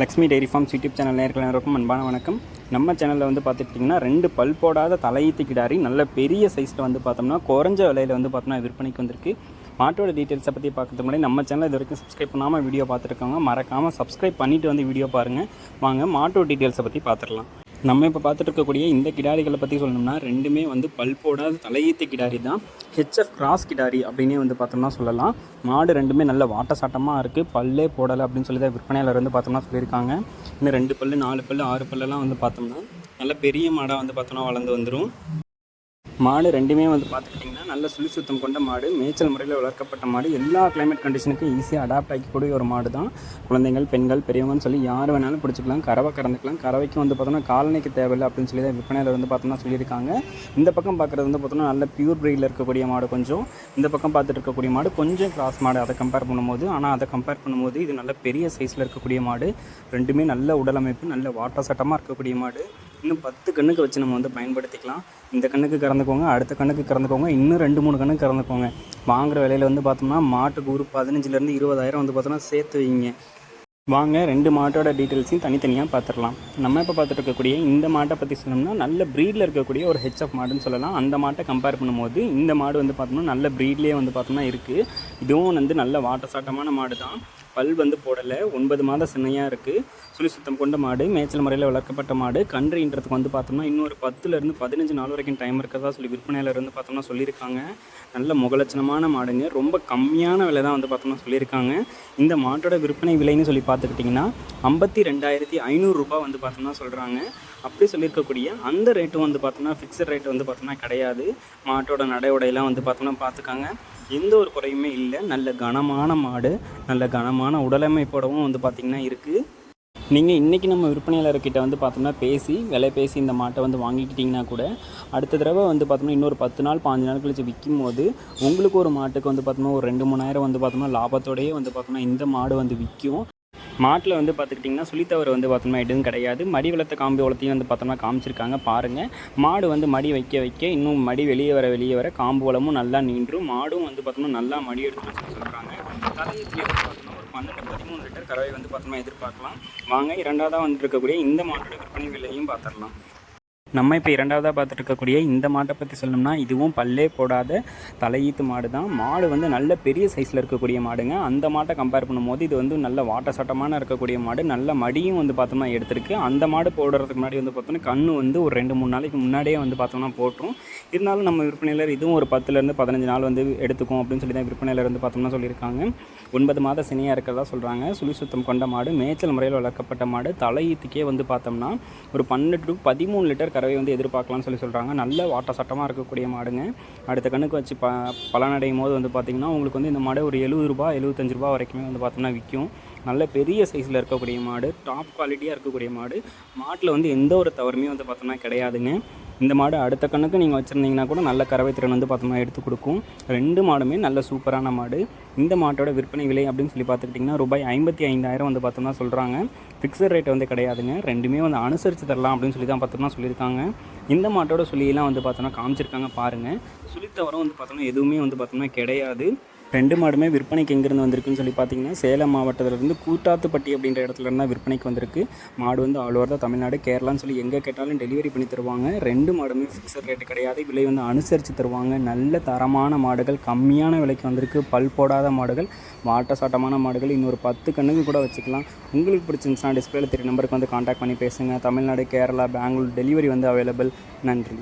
Lakshmi dairy farms YouTube channel நேர்கள் இருக்கும் அன்பான வணக்கம். நம்ம சேனலில் வந்து பார்த்துட்டிங்கன்னா ரெண்டு பல் போடாத தலையீத்து கிடாரி நல்ல பெரிய சைஸில் வந்து பார்த்தோம்னா குறைஞ்ச விலையில் வந்து பார்த்தோம்னா விற்பனைக்கு வந்திருக்கு. மாட்டோட டீட்டெயில்ஸை பற்றி பார்க்கறது முன்னாடி நம்ம சேனல் இது வரைக்கும் சப்ஸ்கிரைப் பண்ணாமல் வீடியோ பார்த்துருக்காங்க மறக்காமல் சப்ஸ்கிரைப் பண்ணிவிட்டு வந்து வீடியோ பாருங்கள் வாங்க மாட்டோட டீட்டெயில்ஸை பற்றி பார்த்துடலாம். நம்ம இப்போ பார்த்துட்டு இருக்கக்கூடிய இந்த கிடாரிகளை பற்றி சொல்லணும்னா ரெண்டுமே வந்து பல் போடாத தலையீத்து கிடாரி தான். ஹெச்எஃப் கிராஸ் கிடாரி அப்படின்னே வந்து பார்த்தோம்னா சொல்லலாம். மாடு ரெண்டுமே நல்ல வாட்ட சாட்டமாக இருக்குது பல்லே போடலை அப்படின்னு சொல்லி தான் விற்பனையாளர் வந்து பார்த்தோம்னா சொல்லியிருக்காங்க. இன்னும் ரெண்டு பல்லு நாலு பல்லு ஆறு பல்லெல்லாம் வந்து பார்த்தோம்னா நல்ல பெரிய மாடாக வந்து பார்த்தோம்னா வளர்ந்து வந்துடும் மாடு ரெண்டுமே வந்து பார்த்துக்கிட்டிங்கன்னா நல்ல சுழி சுத்தம் கொண்ட மாடு மேய்ச்சல் முறையில் வளர்க்கப்பட்ட மாடு. எல்லா கிளைமேட் கண்டிஷனுக்கும் ஈஸியாக அடாப்ட் ஆகிக்கூடிய ஒரு மாடு தான் குழந்தைகள் பெண்கள் பெரியவங்கன்னு சொல்லி யார் வேணாலும் பிடிச்சிக்கலாம். கறவை கறந்துக்கலாம். கறவைக்கும் வந்து பார்த்தோம்னா காலனிக்கு தேவையில்லை அப்படின்னு சொல்லி தான் விற்பனையில் வந்து பார்த்தோம்னா சொல்லியிருக்காங்க. இந்த பக்கம் பார்க்குறது வந்து பார்த்தோம்னா நல்ல பியூர் ப்ரீடில் இருக்கக்கூடிய மாடு கொஞ்சம். இந்த பக்கம் பார்த்துட்டு இருக்கக்கூடிய மாடு கொஞ்சம் கிராஸ் மாடு அதை கம்பேர் பண்ணும்போது. ஆனால் அதை கம்பேர் பண்ணும்போது இது நல்ல பெரிய சைஸில் இருக்கக்கூடிய மாடு. ரெண்டுமே நல்ல உடல் அமைப்பு நல்ல வாட்ட சட்டமாக இருக்கக்கூடிய மாடு. இன்னும் பத்து கண்ணுக்கு வச்சு நம்ம வந்து பயன்படுத்திக்கலாம். இந்த கண்ணுக்கு கறந்துக்கோங்க அடுத்த கண்ணுக்கு கறந்துக்கோங்க இன்னும் ரெண்டு மூணு கண்ணுக்கு கறந்துக்கோங்க. வாங்குகிற விலையில் வந்து பார்த்தோம்னா மாட்டுக்கு ஒரு பதினஞ்சுலேருந்து இருபதாயிரம் வந்து பார்த்தோம்னா சேர்த்து வைங்க. வாங்க ரெண்டு மாட்டோட டீட்டெயில்ஸையும் தனித்தனியாக பார்த்துடலாம் நம்ம இப்போ பார்த்துட்டு இருக்கக்கூடிய இந்த மாட்டை பற்றி சொன்னோம்னா நல்ல ப்ரீடில் இருக்கக்கூடிய ஒரு ஹெச்எஃப் மாடுன்னு சொல்லலாம். அந்த மாட்டை கம்பேர் பண்ணும்போது இந்த மாடு வந்து பார்த்தோம்னா நல்ல ப்ரீட்லேயே வந்து பார்த்தோம்னா இருக்குது இதுவும் வந்து நல்ல வாட்டசாட்டமான மாடு தான் பல் வந்து போடலை. ஒன்பது மாத சின்னையாக இருக்குது சுழி சுத்தம் கொண்ட மாடு மேய்ச்சல் முறையில் வளர்க்கப்பட்ட மாடு. கன்றுன்றதுக்கு வந்து பார்த்தோம்னா இன்னொரு பத்துலேருந்து பதினஞ்சு நாள் வரைக்கும் டைம் இருக்கிறதா சொல்லி விற்பனையிலேருந்து வந்து பார்த்தோம்னா சொல்லியிருக்காங்க. நல்ல முகலட்சணமான மாடுங்க. ரொம்ப கம்மியான விலை தான் வந்து பார்த்தோம்னா சொல்லியிருக்காங்க. இந்த மாட்டோட விற்பனை விலைன்னு சொல்லி பார்த்துக்கிட்டிங்கன்னா ஐம்பத்தி ரெண்டாயிரத்தி ஐநூறுரூபா வந்து பார்த்தோம்னா சொல்கிறாங்க அப்படி சொல்லியிருக்கக்கூடிய அந்த ரேட்டும் வந்து பார்த்தோம்னா ஃபிக்ஸட் ரேட் வந்து பார்த்தோம்னா கிடையாது. மாட்டோட நடை உடையெல்லாம் வந்து பார்த்தோம்னா பார்த்துக்காங்க எந்த ஒரு குறையுமே இல்லை. நல்ல கனமான மாடு நல்ல கனமான உடலமைப்போடவும் வந்து பார்த்திங்கன்னா இருக்குது நீங்கள் இன்றைக்கி நம்ம விற்பனையாளர்கிட்ட வந்து பார்த்தோம்னா பேசி விலை பேசி இந்த மாட்டை வந்து வாங்கிக்கிட்டிங்கன்னா கூட அடுத்த தடவை வந்து பார்த்தோம்னா இன்னொரு பத்து நாள் பாஞ்சு நாள் கழிச்சு விற்கும் போது உங்களுக்கு ஒரு மாட்டுக்கு வந்து பார்த்தோம்னா ஒரு ரெண்டு மூணாயிரம் வந்து பார்த்தோம்னா லாபத்தோடையே வந்து பார்த்தோம்னா இந்த மாடு வந்து விற்கும் மாட்டில் வந்து பார்த்துக்கிட்டிங்கன்னா சுழித்தவர் வந்து பார்த்தோம்னா எதுவும் கிடையாது. மடி வளர்த்த காம்பு வளர்த்தையும் வந்து பார்த்தோம்னா காமிச்சிருக்காங்க. பாருங்கள் மாடு வந்து மடி வைக்க வைக்க இன்னும் மடி வெளியே வர வெளியே வர காம்பு வளமும் நல்லா நீண்டும் மாடும் வந்து பார்த்தோம்னா நல்லா மடி எடுத்துன்னு சொல்கிறாங்க தலையத்துலேயே பார்த்தோம்னா ஒரு பன்னெண்டு பதிமூணு லிட்டர் கறவை வந்து பார்த்தோம்னா எதிர்பார்க்கலாம். வாங்க இரண்டாவதாக வந்துட்டு இருக்கக்கூடிய இந்த மாட்டோட விற்பனை விலையும் பார்த்துடலாம். நம்ம இப்போ இரண்டாவதாக பார்த்துட்ருக்கக்கூடிய இந்த மாட்டை பற்றி சொல்லணும்னா இதுவும் பல்லே போடாத தலையீத்து மாடு தான் மாடு வந்து நல்ல பெரிய சைஸில் இருக்கக்கூடிய மாடுங்க. அந்த மாட்டை கம்பேர் பண்ணும்போது இது வந்து நல்ல வாட்ட சட்டமான இருக்கக்கூடிய மாடு. நல்ல மடியும் வந்து பார்த்தோம்னா எடுத்திருக்கு. அந்த மாடு போடுறதுக்கு முன்னாடி வந்து பார்த்தோம்னா கண்ணு வந்து ஒரு ரெண்டு மூணு நாளைக்கு முன்னாடியே வந்து பார்த்தோம்னா போட்டுரும். இருந்தாலும் நம்ம விற்பனையாளர் இதுவும் ஒரு பத்துலேருந்து பதினஞ்சு நாள் வந்து எடுத்துக்கும் அப்படின்னு சொல்லி தான் விற்பனையாளர் வந்து பார்த்தோம்னா சொல்லியிருக்காங்க. ஒன்பது மாத சினையாக இருக்கிறதா சொல்கிறாங்க சுழி சுத்தம் கொண்ட மாடு மேய்ச்சல் முறையில் வளர்க்கப்பட்ட மாடு. தலையீத்துக்கே வந்து பார்த்தோம்னா ஒரு பன்னெண்டு டு பதிமூணு லிட்டர் கறவை வந்து எதிர்பார்க்கலாம்னு சொல்லி சொல்கிறாங்க நல்ல வாட்ட சட்டமாக இருக்கக்கூடிய மாடுங்க. அடுத்த கண்ணுக்கு வச்சு ப பலனடையும் போது வந்து பார்த்திங்கன்னா உங்களுக்கு வந்து இந்த மாடு ஒரு எழுபது ரூபா எழுபத்தஞ்சு ரூபா வரைக்குமே வந்து பார்த்தோம்னா விற்கும் நல்ல பெரிய சைஸில் இருக்கக்கூடிய மாடு டாப் குவாலிட்டியாக இருக்கக்கூடிய மாடு. மாட்டில் வந்து எந்த ஒரு தவறுமே வந்து பார்த்தோம்னா கிடையாதுங்க. இந்த மாடு அடுத்த கண்ணுக்கு நீங்கள் வச்சுருந்தீங்கன்னா கூட நல்ல கறவை திறன் வந்து பார்த்தோம்னா எடுத்து கொடுக்கும். ரெண்டு மாடுமே நல்ல சூப்பரான மாடு. இந்த மாட்டோட விற்பனை விலை அப்படின்னு சொல்லி பார்த்துக்கிட்டிங்கன்னா ரூபாய் ஐம்பத்தி ஐந்தாயிரம் வந்து பார்த்தோம்னா சொல்கிறாங்க ஃபிக்ஸட் ரேட் வந்து கிடையாதுங்க. ரெண்டுமே வந்து அனுசரித்து தரலாம் அப்படின்னு சொல்லி தான் பார்த்தோம்னா சொல்லியிருக்காங்க. இந்த மாட்டோட சுழியெல்லாம் வந்து பார்த்தோம்னா காமிச்சிருக்காங்க பாருங்கள் சுழித்தவரம் வந்து பார்த்தோம்னா எதுவுமே வந்து பார்த்தோம்னா கிடையாது. ரெண்டு மாடுமே விற்பனைக்கு எங்கேருந்து வந்திருக்குன்னு சொல்லி பார்த்தீங்கன்னா சேலம் மாவட்டத்திலிருந்து கூட்டாத்துப்பட்டி அப்படின்ற இடத்துல இருந்தால் விற்பனைக்கு வந்திருக்கு. மாடு வந்து ஆல் ஓவர் தான் தமிழ்நாடு கேரளான்னு சொல்லி எங்கே கேட்டாலும் டெலிவரி பண்ணி தருவாங்க. ரெண்டு மாடுமே ஃபிக்ஸட் ரேட்டு கிடையாது. விலை வந்து அனுசரித்து தருவாங்க. நல்ல தரமான மாடுகள் கம்மியான விலைக்கு வந்திருக்கு. பல் போடாத மாடுகள் வாட்ட சாட்டமான மாடுகள். இன்னொரு பத்து கண்ணுக்கு கூட வச்சுக்கலாம். உங்களுக்கு பிடிச்சிருந்துச்சுன்னா டிஸ்பிளேல தெரிய நம்பருக்கு வந்து காண்டாக்ட் பண்ணி பேசுங்க. தமிழ்நாடு கேரளா பெங்களூர் டெலிவரி வந்து அவைலபிள் நன்றி.